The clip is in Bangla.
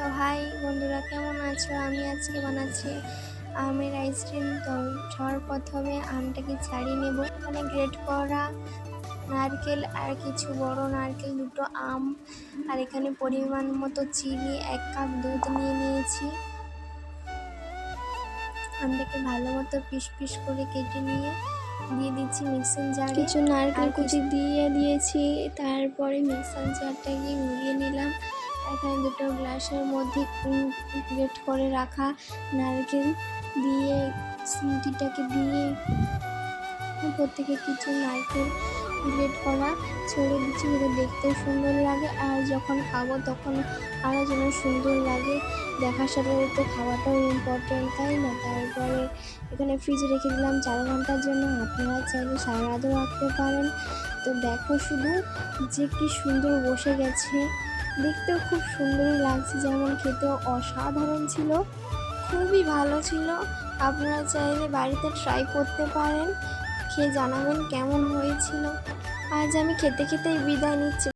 তো হাই বন্ধুরা কেমন আছো? আমি আজকে বানাচ্ছি আমের আইসক্রিম তো সবার প্রথমে আমটাকে ছাড়িয়ে নেব। এখানে গ্রেট করা নারকেল আর কিছু বড় নারকেল দুটো আম আর এখানে পরিমাণ মতো চিনি এক কাপ দুধ নিয়ে নিয়েছি। আমটাকে ভালো মতো পিস পিস করে কেটে নিয়ে দিয়ে দিচ্ছি মিক্সিং জারে। কিছু নারকেল কুচি দিয়ে দিয়েছি তারপরে মিক্সার জারটাকে ঘুরিয়ে নিলাম। এখানে দুটো গ্লাসের মধ্যে গ্রেট করে রাখা নারকেল দিয়ে, সিমটিটাকে দিয়ে উপর থেকে কিছু নারকেল গ্রেট করা ছড়িয়ে দিচ্ছি যাতে দেখতেও সুন্দর লাগে আর যখন খাব তখন আরও যেন সুন্দর লাগে। দেখার সাথে সাথে খাওয়াটাও ইম্পর্টেন্ট তাই না? তারপরে এখানে ফ্রিজে রেখে দিলাম চার ঘণ্টার জন্য। আপনারা চাইলে সারা রাতও রাখতে পারেন। তো দেখো শুধু যে কি সুন্দর বসে গেছে। দেখতেও খুব সুন্দরই লাগছে, যেমন খেতেও অসাধারণ ছিল, খুবই ভালো ছিল। আপনারা চাইলে বাড়িতে ট্রাই করতে পারেন, খেয়ে জানাবেন কেমন হয়েছিল। আজ আমি খেতে খেতেই বিদায় নিচ্ছি।